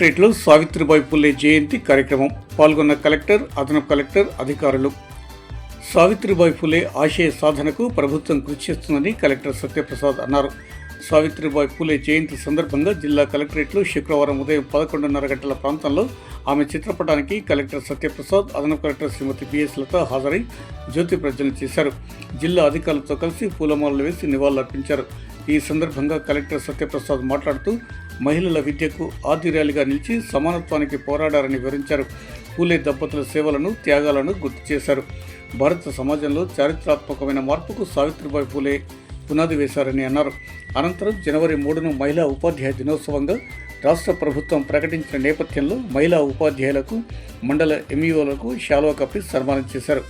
కలెక్టరేట్లో సావిత్రిబాయి పుల్లే జయంతి కార్యక్రమం పాల్గొన్న కలెక్టర్ అదనపు కలెక్టర్ అధికారులు. సావిత్రిబాయి ఫులే ఆశయ సాధనకు ప్రభుత్వం కృషి చేస్తుందని కలెక్టర్ సత్యప్రసాద్ అన్నారు. సావిత్రిబాయి ఫులే జయంతి సందర్భంగా జిల్లా కలెక్టరేట్లో శుక్రవారం ఉదయం పదకొండున్నర గంటల ప్రాంతంలో ఆమె చిత్రపటానికి కలెక్టర్ సత్యప్రసాద్ అదనపు కలెక్టర్ శ్రీమతి బిఎస్ లత హాజరై జ్యోతి ప్రజ్వలన చేశారు. జిల్లా అధికారులతో కలిసి పూలమాలలు వేసి నివాళులర్పించారు. ఈ సందర్భంగా కలెక్టర్ సత్యప్రసాద్ మాట్లాడుతూ మహిళల విద్యకు ఆదిర్యాలుగా నిలిచి సమానత్వానికి పోరాడారని వివరించారు. పూలే దంపతుల సేవలను త్యాగాలను గుర్తు చేశారు. భారత సమాజంలో చారిత్రాత్మకమైన మార్పుకు సావిత్రిబాయి పూలే పునాది వేశారని అన్నారు. అనంతరం జనవరి మూడును మహిళా ఉపాధ్యాయ దినోత్సవంగా రాష్ట్ర ప్రభుత్వం ప్రకటించిన నేపథ్యంలో మహిళా ఉపాధ్యాయులకు మండల ఎంఈఓలకు శాలువా కప్పి సన్మానం చేశారు.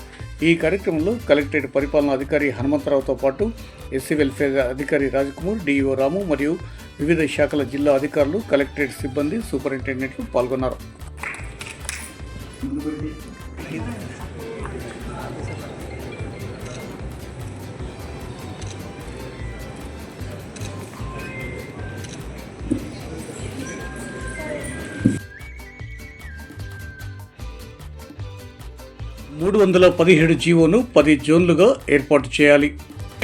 ఈ కార్యక్రమంలో కలెక్టరేట్ పరిపాలనా అధికారి హనుమంతరావుతో పాటు ఎస్సీ వెల్ఫేర్ అధికారి రాజ్కుమార్ డిఈఓ రాము మరియు వివిధ శాఖల జిల్లా అధికారులు కలెక్టరేట్ సిబ్బంది సూపరింటెండెంట్లు పాల్గొన్నారు. మూడు వందల పదిహేడు జీవోను పది జోన్లుగా ఏర్పాటు చేయాలి.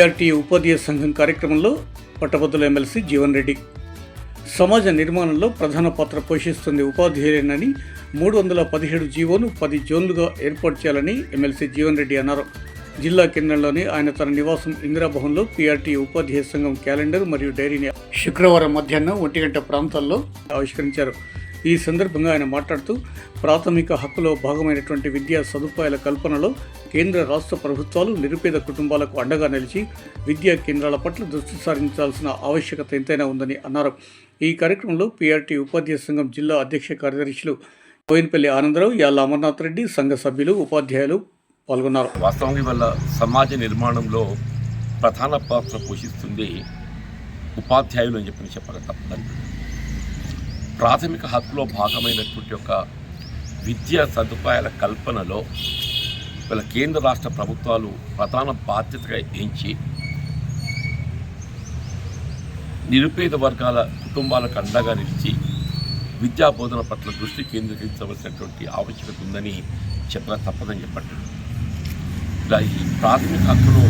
ఆర్టీ ఉపాధ్యాయ సంఘం కార్యక్రమంలో పట్టభద్రుల ఎమ్మెల్సీ జీవన్ రెడ్డి. సమాజ నిర్మాణంలో ప్రధాన పాత్ర పోషిస్తుంది ఉపాధ్యాయులేనని మూడు వందల పదిహేడు జీవోను పది జోన్లుగా ఏర్పాటు చేయాలని ఎమ్మెల్సీ జీవన్ రెడ్డి అన్నారు. జిల్లా కేంద్రంలోని ఆయన తన నివాసం ఇందిరాభవన్లో పీఆర్టీ ఉపాధ్యాయ సంఘం క్యాలెండర్ మరియు డైరీని శుక్రవారం మధ్యాహ్నం ఒంటి గంట ప్రాంతాల్లో ఆవిష్కరించారు. ఈ సందర్భంగా ఆయన మాట్లాడుతూ ప్రాథమిక హక్కులో భాగమైనటువంటి విద్యా సదుపాయాల కల్పనలో కేంద్ర రాష్ట్ర ప్రభుత్వాలు నిరుపేద కుటుంబాలకు అండగా నిలిచి విద్యా కేంద్రాల పట్ల దృష్టి సారించాల్సిన ఆవశ్యకత ఎంతైనా ఉందని అన్నారు. ఈ కార్యక్రమంలో పీఆర్టీ ఉపాధ్యాయ సంఘం జిల్లా అధ్యక్ష కార్యదర్శులు కోయినపల్లి ఆనందరావు యాళ్ళ అమర్నాథ్ రెడ్డి సంఘ సభ్యులు ఉపాధ్యాయులు పాల్గొన్నారు. వాస్తవం వల్ల సమాజ నిర్మాణంలో ప్రధాన పాత్ర పోషిస్తుంది ఉపాధ్యాయులు అని చెప్పి చెప్పక తప్పదండి ప్రాథమిక హక్కులో భాగమైనటువంటి ఒక విద్యా సదుపాయాల కల్పనలో వీళ్ళ కేంద్ర రాష్ట్ర ప్రభుత్వాలు ప్రధాన బాధ్యతగా ఎంచి నిరుపేద వర్గాల కుటుంబాలకు అండగా నిలిచి విద్యా బోధన పట్ల దృష్టి కేంద్రీకరించవలసినటువంటి ఆవశ్యకత ఉందని చెప్పక తప్పదని చెప్పట్టు ఇలా ఈ ప్రాథమిక హక్కులో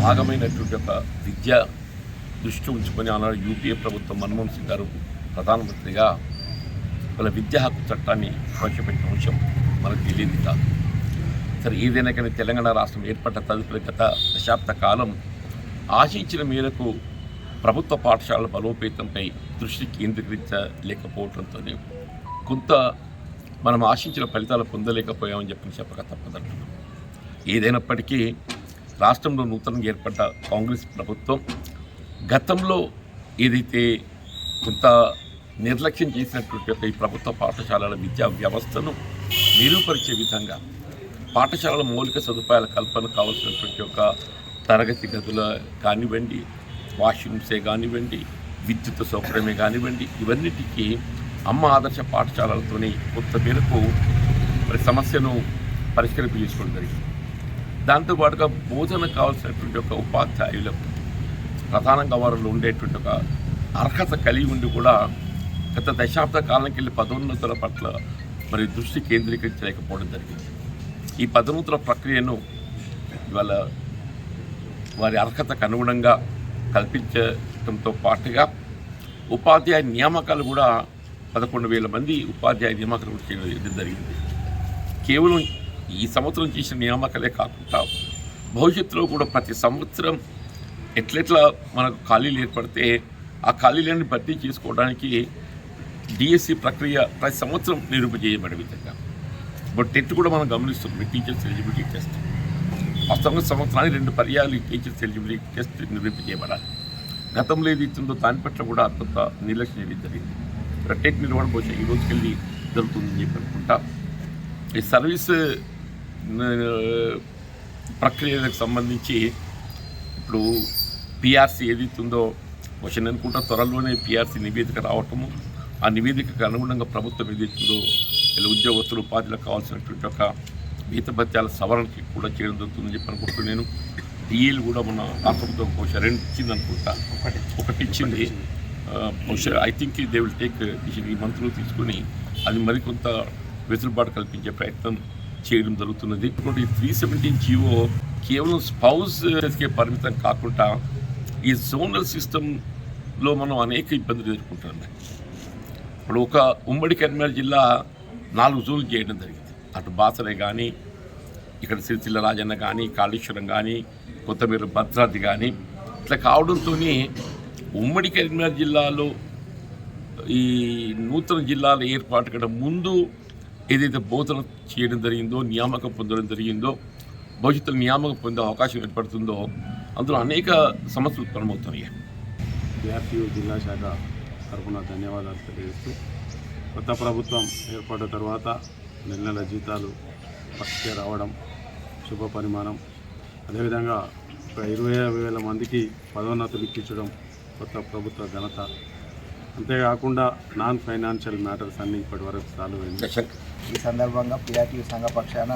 భాగమైనటువంటి ఒక విద్య దృష్టి ఉంచుకొని ఆనాడు యూపీఏ ప్రభుత్వం మన్మోహన్ సింగ్ గారు ప్రధానమంత్రిగా వాళ్ళ విద్యా హక్కు చట్టాన్ని ప్రవేశపెట్టిన అంశం మనకు తెలియదు కాదు సరే ఏదైనా కానీ తెలంగాణ రాష్ట్రం ఏర్పడ్డ తదుపరి గత దశాబ్ద కాలం ఆశించిన మేరకు ప్రభుత్వ పాఠశాలల బలోపేతంపై దృష్టి కేంద్రీకరించలేకపోవడంతో కొంత మనం ఆశించిన ఫలితాలు పొందలేకపోయామని చెప్పి చెప్పక తప్పదంటున్నాం. ఏదైనప్పటికీ రాష్ట్రంలో నూతనంగా ఏర్పడ్డ కాంగ్రెస్ ప్రభుత్వం గతంలో ఏదైతే కొంత నిర్లక్ష్యం చేసినటువంటి యొక్క ఈ ప్రభుత్వ పాఠశాలల విద్యా వ్యవస్థను మెరుగుపరిచే విధంగా పాఠశాలల మౌలిక సదుపాయాల కల్పన కావాల్సినటువంటి ఒక తరగతి గదుల కానివ్వండి వాష్రూమ్సే కానివ్వండి విద్యుత్ సౌకర్యమే కానివ్వండి ఇవన్నిటికీ అమ్మ ఆదర్శ పాఠశాలలతోని కొంత మేరకు మరి సమస్యను పరిష్కరింపజేసుకోవడం జరిగింది. దాంతోపాటుగా బోధన కావాల్సినటువంటి ఒక ఉపాధ్యాయులకు ప్రధానంగా వారిలో ఉండేటువంటి ఒక అర్హత కలిగి ఉండి కూడా గత దశాబ్ద కాలంకి వెళ్ళి పదోన్నతుల పట్ల మరి దృష్టి కేంద్రీకరించలేకపోవడం జరిగింది. ఈ పదోన్నతుల ప్రక్రియను ఇవాళ వారి అర్హతకు అనుగుణంగా కల్పించడంతో పాటుగా ఉపాధ్యాయ నియామకాలు కూడా పదకొండు వేల మంది ఉపాధ్యాయ నియామకాలు కూడా చేయడం జరిగింది. కేవలం ఈ సంవత్సరం చేసిన నియామకాలే కాకుండా భవిష్యత్తులో కూడా ప్రతి సంవత్సరం ఎట్లెట్లా మనకు ఖాళీలు ఏర్పడితే ఆ ఖాళీలను భర్తీ చేసుకోవడానికి డిఎస్సి ప్రక్రియ ప్రతి సంవత్సరం నిరూపజేయబడే విధంగా. బట్ టెట్ కూడా మనం గమనిస్తున్నాం. టీచర్స్ ఎలిజిబిలిటీ టెస్ట్ వాస్తవంగా సంవత్సరానికి రెండు పర్యాలు ఈ టీచర్స్ ఎలిజిబిలిటీ టెస్ట్ నిరూపించబడాలి గతంలో ఏది ఇస్తుందో దాని పట్ల కూడా అంత నిర్లక్ష్యం చేయడం జరిగింది. టెట్ నిర్వహణ బహుశా ఈ రోజుకెళ్ళి జరుగుతుందని చెప్పి అనుకుంటా. ఈ సర్వీస్ ప్రక్రియలకు సంబంధించి ఇప్పుడు పిఆర్సీ ఏది బహుశా నేను అనుకుంటా త్వరలోనే పిఆర్సీ నివేదిక రావటము ఆ నివేదికకు అనుగుణంగా ప్రభుత్వం ఏదైతుందో ఇలా ఉద్యోగస్తులు ఉపాధులకు కావాల్సినటువంటి ఒక మిగతా భత్యాల సవరణకి కూడా చేయడం జరుగుతుందని చెప్పి అనుకుంటున్నాను నేను. డిఏలు కూడా మన రాష్ట్ర ప్రభుత్వం బహుశా రెండు ఇచ్చింది అనుకుంటా. ఒకటి ఇచ్చింది. బహుశా I think they will take ఈ మంత్లో తీసుకొని అది మరికొంత వెసులుబాటు కల్పించే ప్రయత్నం చేయడం జరుగుతున్నది. ఇప్పుడు ఈ త్రీ సెవెంటీన్ జీవో కేవలం స్పౌస్కే పరిమితం కాకుండా ఈ జోనల్ సిస్టంలో మనం అనేక ఇబ్బందులు ఎదుర్కొంటున్నాం. ఇప్పుడు ఒక ఉమ్మడి కరీంనగర్ జిల్లా నాలుగు జోన్లు చేయడం జరిగింది. అటు బాసరే కానీ ఇక్కడ సిరిసిల్ల రాజన్న కానీ కాళేశ్వరం కానీ కొత్తమీర భద్రాద్రి కానీ ఇట్లా కావడంతో ఉమ్మడి కరీంనగర్ జిల్లాలో ఈ నూతన జిల్లాల ఏర్పాటు కంటే ముందు ఏదైతే బోధన చేయడం జరిగిందో నియామకం పొందడం జరిగిందో భవిష్యత్తులో నియామకం పొందే అవకాశం ఏర్పడుతుందో అందులో అనేక సమస్యలు ఉత్పన్నమవుతున్నాయి. జిల్లా శాఖ తరఫున ధన్యవాదాలు తెలియజేస్తూ కొత్త ప్రభుత్వం ఏర్పడిన తర్వాత నెల నెల జీతాలు ఫస్ట్కే రావడం శుభ పరిమాణం. అదేవిధంగా ఒక ఇరవై వేల మందికి పదోన్నతులు ఇప్పించడం కొత్త ప్రభుత్వ ఘనత. అంతేకాకుండా నాన్ ఫైనాన్షియల్ మ్యాటర్స్ అన్నీ ఇప్పటి వరకు సాల్వ్ అయింది. ఈ సందర్భంగా పిఆర్టీ సంఘ పక్షాన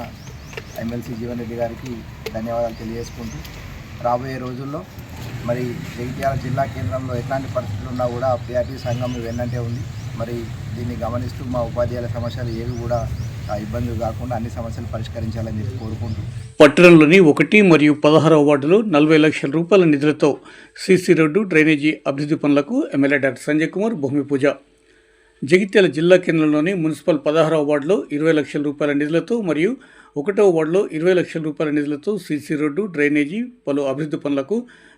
ఎమ్మెల్సీ జీవన్ రెడ్డి గారికి ధన్యవాదాలు తెలియజేసుకుంటూ రాబోయే రోజుల్లో మరి జగిత్యాల జిల్లా కేంద్రంలో ఎట్లాంటి పరిస్థితులు ఉన్నా కూడా పిఆర్టీ సంఘం వెన్నంటే ఉంది. మరి దీన్ని గమనిస్తూ మా ఉపాధ్యాయుల సమస్యలు ఏవి కూడా ఇబ్బందులు కాకుండా అన్ని సమస్యలు పరిష్కరించాలని చెప్పి కోరుకుంటూ. పట్టణంలోని ఒకటి మరియు పదహారవ వార్డులో నలభై లక్షల రూపాయల నిధులతో సీసీ రోడ్డు డ్రైనేజీ అభివృద్ధి పనులకు ఎమ్మెల్యే డాక్టర్ సంజయ్ కుమార్ భూమి పూజ జగిత్యాల జిల్లా కేంద్రంలోని మున్సిపల్ పదహారవ వార్డులో ఇరవై లక్షల రూపాయల నిధులతో మరియు ఒకటవ వార్డులో ఇరవై లక్షల రూపాయల నిధులతో సీసీ రోడ్డు డ్రైనేజీ పలు అభివృద్ధి పనులకు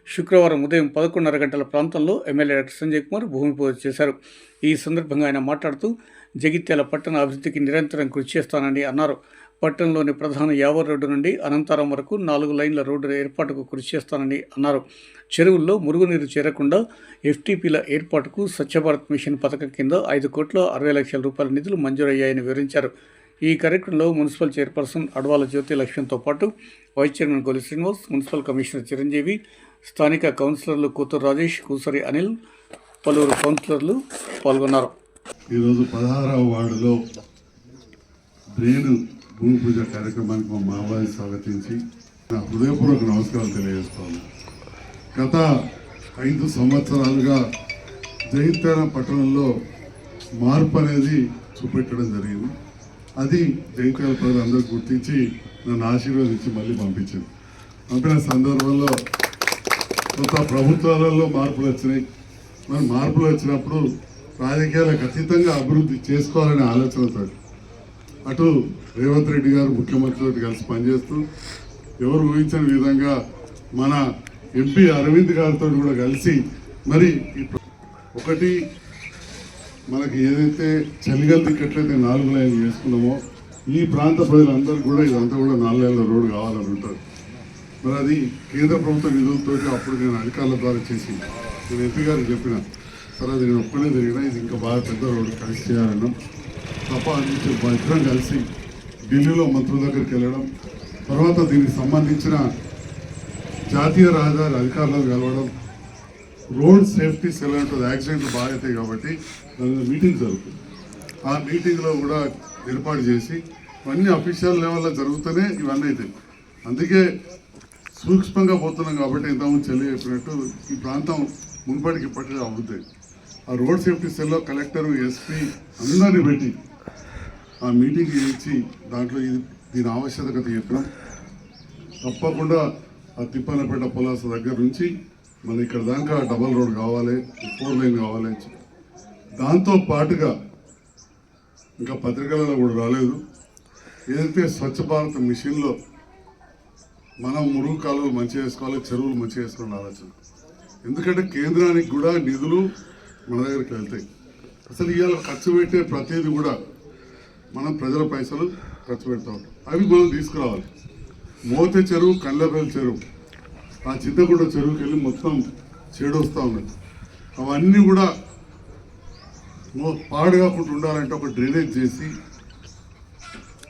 శుక్రవారం ఉదయం పదకొండున్నర గంటల ప్రాంతంలో ఎమ్మెల్యే డాక్టర్ సంజయ్ కుమార్ భూమి పూజ చేశారు. ఈ సందర్భంగా ఆయన మాట్లాడుతూ జగిత్యాల పట్టణ అభివృద్ధికి నిరంతరం కృషి చేస్తానని అన్నారు. పట్టణంలోని ప్రధాన యావర్ రోడ్డు నుండి అనంతరం వరకు నాలుగు లైన్ల రోడ్డు ఏర్పాటుకు కృషి చేస్తానని అన్నారు. చెరువుల్లో మురుగునీరు చేరకుండా ఎఫ్టీపీల ఏర్పాటుకు స్వచ్ఛ భారత్ మిషన్ పథకం కింద ఐదు కోట్ల అరవై లక్షల రూపాయల నిధులు మంజూరయ్యాయని వివరించారు. ఈ కార్యక్రమంలో మున్సిపల్ చైర్పర్సన్ అడవాల జ్యోతి లక్ష్యంతో పాటు vice chairman Goli Srinivas municipal commissioner Chiranjeevi స్థానిక కౌన్సిలర్లు కూతురు రాజేష్ కూసరి అనిల్ పలువురు కౌన్సిలర్లు పాల్గొన్నారు. ఈరోజు పదహారవ వార్డులో డ్రైను భూమి పూజ కార్యక్రమానికి మా మావారిని స్వాగతించి నా హృదయపూర్వక నమస్కారాలు తెలియజేస్తాను. గత ఐదు సంవత్సరాలుగా జైత్యాల పట్టణంలో మార్పు అనేది చూపెట్టడం జరిగింది. అది జైత్యాల ప్రజలందరూ గుర్తించి నన్ను ఆశీర్వదించి మళ్ళీ పంపించింది. పంపిన సందర్భంలో కొత్త ప్రభుత్వాలలో మార్పులు వచ్చినాయి. మరి మార్పులు వచ్చినప్పుడు రాజకీయాలకు అతీతంగా అభివృద్ధి చేసుకోవాలనే ఆలోచనతో అటు రేవంత్ రెడ్డి గారు ముఖ్యమంత్రితో కలిసి పనిచేస్తూ ఎవరు ఊహించని విధంగా మన ఎంపీ అరవింద్ గారితో కూడా కలిసి మరి ఒకటి మనకి ఏదైతే చలిగల్ ఎట్లయితే నాలుగు లైన్లు చేసుకున్నామో ఈ ప్రాంత ప్రజలందరూ కూడా ఇదంతా కూడా నాలుగు లైన్ల రోడ్డు కావాలని ఉంటారు. మరి అది కేంద్ర ప్రభుత్వ నిధులతో అప్పుడు నేను అధికారుల ద్వారా చేసి నేను ఎంపీ గారికి చెప్పిన సరే అది నేను ఒక్కనే జరిగినా ఇది ఇంకా బాగా పెద్ద రోడ్డు కలిసి చేయాలన్నాం. తప్ప నుంచి మా ఇద్దరం కలిసి ఢిల్లీలో మంత్రుల దగ్గరికి వెళ్ళడం తర్వాత దీనికి సంబంధించిన జాతీయ రహదారి అధికారులను కలవడం రోడ్ సేఫ్టీ సెల్ ఉంటుంది యాక్సిడెంట్లు బాగా అవుతాయి కాబట్టి దాని మీటింగ్ జరుగుతుంది. ఆ మీటింగ్లో కూడా ఏర్పాటు చేసి ఇవన్నీ అఫీషియల్ లెవెల్లో జరుగుతూనే ఇవన్నీ అవుతాయి. అందుకే సూక్ష్మంగా పోతున్నాం కాబట్టి ఇంతకుముందు చెల్లి చెప్పినట్టు ఈ ప్రాంతం మునుపటికి ఇప్పటికీ అవుతాయి ఆ రోడ్ సేఫ్టీ సెల్లో కలెక్టర్ ఎస్పీ అందరినీ పెట్టి ఆ మీటింగ్ ఇచ్చి దాంట్లో ఇది దీని ఆవశ్యకత చెప్పడం. తప్పకుండా ఆ తిప్పనపేట పొలాస దగ్గర నుంచి మన ఇక్కడ దాకా డబల్ రోడ్ కావాలి ఫోర్ లైన్ కావాలి అని చెప్పి. దాంతో పాటుగా ఇంకా పత్రికలలో కూడా రాలేదు. ఏదైతే స్వచ్ఛ భారత్ మిషన్లో మనం మురుగు కాలువలు మంచిగా వేసుకోవాలి చెరువులు మంచిగా వేసుకోవాలని ఆలోచన. ఎందుకంటే కేంద్రానికి కూడా నిధులు మన దగ్గరికి వెళ్తాయి. అసలు ఇవాళ ఖర్చు పెట్టే ప్రతిదీ కూడా మనం ప్రజల పైసలు ఖర్చు పెడతాం. అవి మనం తీసుకురావాలి. మోతే చెరువు కళ్ళపల్లి చెరువు. ఆ చింతకుంట చెరువుకి వెళ్ళి మొత్తం చెడు వస్తూ ఉన్నది. అవన్నీ కూడా పాడు కాకుండా ఉండాలంటే ఒక డ్రైనేజ్ చేసి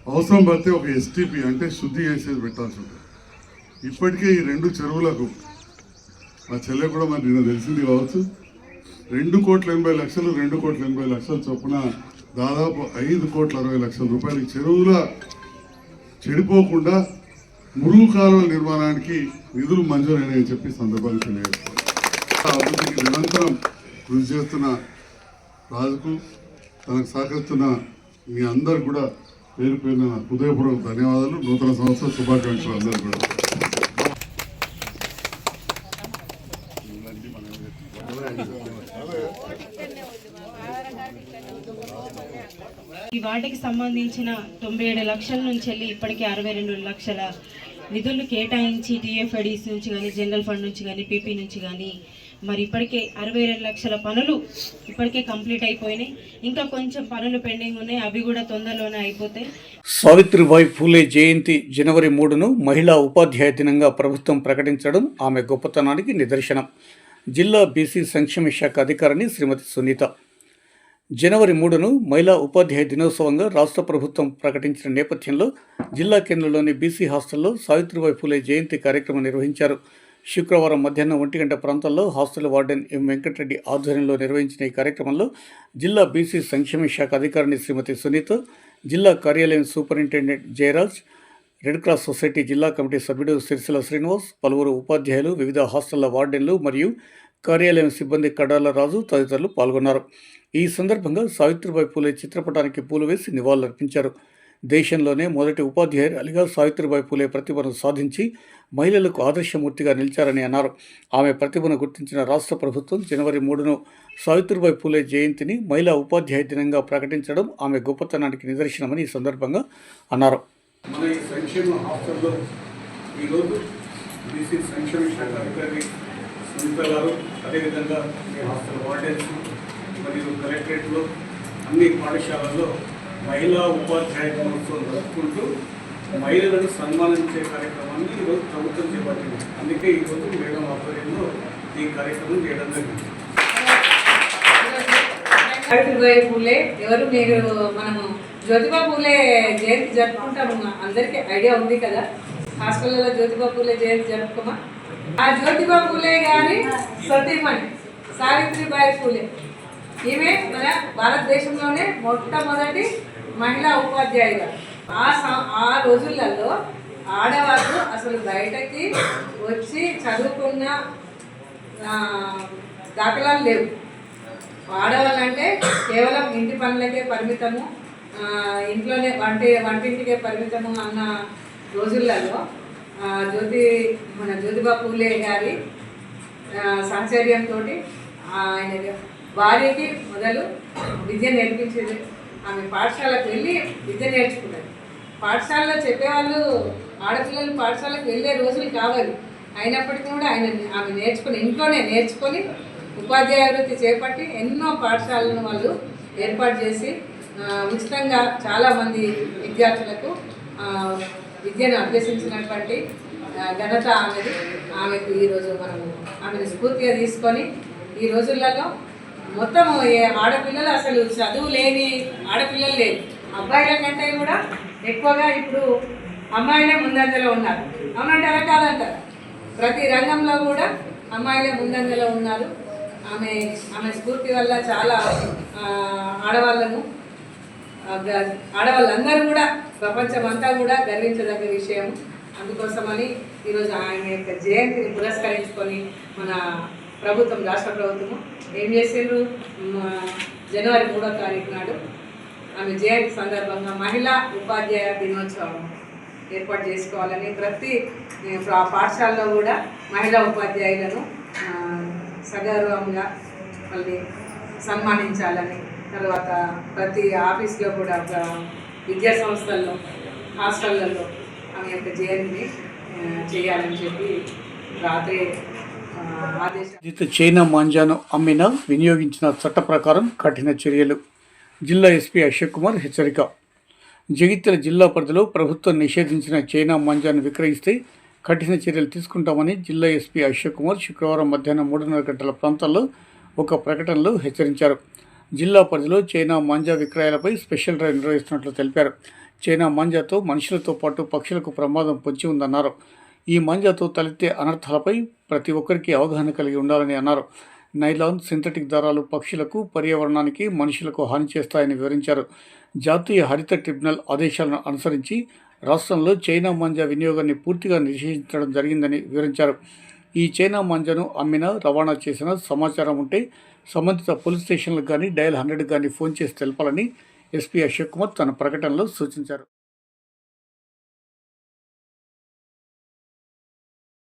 అవసరం పడితే ఒక ఎస్టీపీ అంటే శుద్ధి చేసేది పెట్టాల్సి ఉంటుంది. ఇప్పటికే ఈ రెండు చెరువులకు మా చెల్లె కూడా మరి నిన్న తెలిసింది కావచ్చు. రెండు కోట్ల ఎనభై లక్షలు రెండు కోట్ల ఎనభై లక్షల చొప్పున దాదాపు ఐదు కోట్ల అరవై లక్షల రూపాయలు చెరువుల చెడిపోకుండా మురుగు కాలువల నిర్మాణానికి నిధులు మంజూరైనాయని చెప్పి సందర్భాలు తెలియజేస్తారు అభివృద్ధికి నిరంతరం కృషి చేస్తున్న రాజుకు తనకు సహకరిస్తున్న మీ అందరు కూడా పేరు పేరున హృదయపూర్వక ధన్యవాదాలు. నూతన సంవత్సర శుభాకాంక్షలు అందరూ కూడా ఈ వాటికి సంబంధించిన తొంభై ఏడు లక్షల నుంచి వెళ్ళి ఇప్పటికే అరవై రెండు లక్షల నిధులు కేటాయించి టీఎఫ్ఐడిస్ నుంచి కానీ జనరల్ ఫండ్ నుంచి కానీ పీపీ నుంచి కానీ మరి ఇప్పటికే అరవై రెండు లక్షల పనులు ఇప్పటికే కంప్లీట్ అయిపోయినాయి. ఇంకా కొంచెం పనులు పెండింగ్ ఉన్నాయి. అవి కూడా తొందరలోనే అయిపోతాయి. సావిత్రిబాయి ఫూలే జయంతి జనవరి మూడును మహిళా ఉపాధ్యాయ దినంగా ప్రభుత్వం ప్రకటించడం ఆమె గొప్పతనానికి నిదర్శనం. జిల్లా బీసీ సంక్షేమ శాఖ అధికారిని శ్రీమతి సునీత జనవరి మూడును మహిళా ఉపాధ్యాయ దినోత్సవంగా రాష్ట్ర ప్రభుత్వం ప్రకటించిన నేపథ్యంలో జిల్లా కేంద్రంలోని బీసీ హాస్టల్లో సావిత్రిబాయి ఫూలే జయంతి కార్యక్రమం నిర్వహించారు. శుక్రవారం మధ్యాహ్నం ఒంటి గంట ప్రాంతంలో హాస్టల్ వార్డెన్ ఎం వెంకటరెడ్డి ఆధ్వర్యంలో నిర్వహించిన ఈ కార్యక్రమంలో జిల్లా బీసీ సంక్షేమ శాఖ అధికారిని శ్రీమతి సునీత జిల్లా కార్యాలయం superintendent Jayaraj Red Cross Society జిల్లా కమిటీ సభ్యుడు సిరిసిల శ్రీనివాస్ పలువురు ఉపాధ్యాయులు వివిధ హాస్టళ్ళ వార్డెన్లు మరియు కార్యాలయం సిబ్బంది కడాల రాజు తదితరులు పాల్గొన్నారు. ఈ సందర్భంగా సావిత్రిబాయి పూలే చిత్రపటానికి పూలు వేసి నివాళులర్పించారు. దేశంలోనే మొదటి ఉపాధ్యాయురాలిగా సావిత్రిబాయి పూలే ప్రతిభను సాధించి మహిళలకు ఆదర్శమూర్తిగా నిలిచారని అన్నారు. ఆమె ప్రతిభను గుర్తించిన రాష్ట్ర ప్రభుత్వం జనవరి మూడును సావిత్రిబాయి పూలే జయంతిని మహిళా ఉపాధ్యాయ దినంగా ప్రకటించడం ఆమె గొప్పతనానికి నిదర్శనమని ఈ సందర్భంగా అన్నారు. మన ఈ సంక్షేమ హాస్టల్లో ఈరోజు బీసీ సంక్షేమ శాఖ అధికారి సునీత గారు అదేవిధంగా హాస్టల్ వార్డెన్స్ మరియు కలెక్టరేట్లో అన్ని పాఠశాలల్లో మహిళా ఉపాధ్యాయ దినోత్సవం జరుపుకుంటూ మహిళలను సన్మానించే కార్యక్రమాన్ని ఈరోజు ప్రభుత్వం చేపట్టింది. అందుకే ఈరోజు మేడం ఆధ్వర్యంలో ఈ కార్యక్రమం చేయడం జరిగింది. సావిత్రిబాయి పూలే ఎవరు మీరు మనము జ్యోతిబా పూలే జయంతి జరుపుకుంటాము. అందరికీ ఐడియా ఉంది కదా? హాస్టల్లో జ్యోతిబా పూలే జయంతి జరుపుకోమా? ఆ జ్యోతిబా పూలే కానీ సతీమణి సావిత్రిబాయి పూలే. ఈమె మన భారతదేశంలోనే మొట్టమొదటి మహిళా ఉపాధ్యాయులు ఆ ఆ రోజులలో ఆడవాళ్ళు అసలు బయటకి వచ్చి చదువుకున్న దాఖలాలు లేవు. ఆడవాళ్ళంటే కేవలం ఇంటి పనులకే పరిమితము ఇంట్లోనే వంట వంటింటికే పరిమితము అన్న రోజులలో జ్యోతి మన జ్యోతిబా పూలే గారి సహచర్యంతో ఆయన భార్యకి మొదలు విద్య నేర్పించేది. ఆమె పాఠశాలకు వెళ్ళి విద్య నేర్చుకున్నది. పాఠశాలలో చెప్పేవాళ్ళు ఆడపిల్లలు పాఠశాలకు వెళ్ళే రోజులు కావాలి అయినప్పటికీ కూడా ఆయన ఆమె నేర్చుకుని ఇంట్లోనే నేర్చుకొని ఉపాధ్యాయ వృత్తి చేపట్టి ఎన్నో పాఠశాలను వాళ్ళు ఏర్పాటు చేసి ఉచితంగా చాలామంది విద్యార్థులకు విద్యను అభ్యసించినటువంటి ఘనత ఆమెది. ఆమెకు ఈరోజు మనము ఆమెను స్ఫూర్తిగా తీసుకొని ఈ రోజులలో మొత్తం ఆడపిల్లలు అసలు చదువు లేని ఆడపిల్లలు లేరు. అబ్బాయిల కంటే కూడా ఎక్కువగా ఇప్పుడు అమ్మాయిలే ముందంజలో ఉన్నారు. అవునంటారా కాదంటారు. ప్రతి రంగంలో కూడా అమ్మాయిలే ముందంజలో ఉన్నారు. ఆమె ఆమె స్ఫూర్తి వల్ల చాలా ఆడవాళ్ళను ఆడవాళ్ళందరూ కూడా ప్రపంచం అంతా కూడా గర్వించదగ్గ విషయం అందుకోసమని ఈరోజు ఆయన యొక్క జయంతిని పురస్కరించుకొని మన ప్రభుత్వం రాష్ట్ర ప్రభుత్వము ఏం చేసిండ్రు? జనవరి మూడో తారీఖు నాడు ఆమె జయంతి సందర్భంగా మహిళా ఉపాధ్యాయ దినోత్సవం ఏర్పాటు చేసుకోవాలని ప్రతి పాఠశాలలో కూడా మహిళా ఉపాధ్యాయులను ఆ, సగౌరవంగా మళ్ళీ సన్మానించాలని తర్వాత ప్రతి ఆఫీస్లో కూడా విద్యా సంస్థల్లో హాస్టళ్ళలో ఆమె యొక్క జయంతిని చేయాలని చెప్పి రాత్రి చైనా మాంజాను అమ్మిన వినియోగించిన చట్ట ప్రకారం కఠిన చర్యలు. జిల్లా ఎస్పీ అశోక్ కుమార్ హెచ్చరిక. జగిత్యాల జిల్లా పరిధిలో ప్రభుత్వం నిషేధించిన చైనా మాంజాను విక్రయిస్తే కఠిన చర్యలు తీసుకుంటామని జిల్లా ఎస్పీ అశోక్ కుమార్ శుక్రవారం మధ్యాహ్నం మూడున్నర గంటల ప్రాంతాల్లో ఒక ప్రకటనలో హెచ్చరించారు. జిల్లా పరిధిలో చైనా మాంజా విక్రయాలపై స్పెషల్ డ్రైవ్ నిర్వహిస్తున్నట్లు తెలిపారు. చైనా మాంజాతో మనుషులతో పాటు పక్షులకు ప్రమాదం పొంచి ఉందన్నారు. ఈ మాంజాతో తలెత్తే అనర్థాలపై ప్రతి ఒక్కరికి అవగాహన కలిగి ఉండాలని అన్నారు. నైలాన్ సింథటిక్ దారాలు పక్షులకు పర్యావరణానికి మనుషులకు హాని చేస్తాయని వివరించారు. జాతీయ హరిత ట్రిబ్యునల్ ఆదేశాలను అనుసరించి రాష్ట్రంలో చైనా మాంజా వినియోగాన్ని పూర్తిగా నిషేధించడం జరిగిందని వివరించారు. ఈ చైనా మాంజాను అమ్మిన రవాణా చేసిన సమాచారం ఉంటే సంబంధిత పోలీస్ స్టేషన్లకు కానీ డయల్ హండ్రెడ్ కానీ ఫోన్ చేసి తెలపాలని ఎస్పీ అశోక్ కుమార్ తన ప్రకటనలో సూచించారు.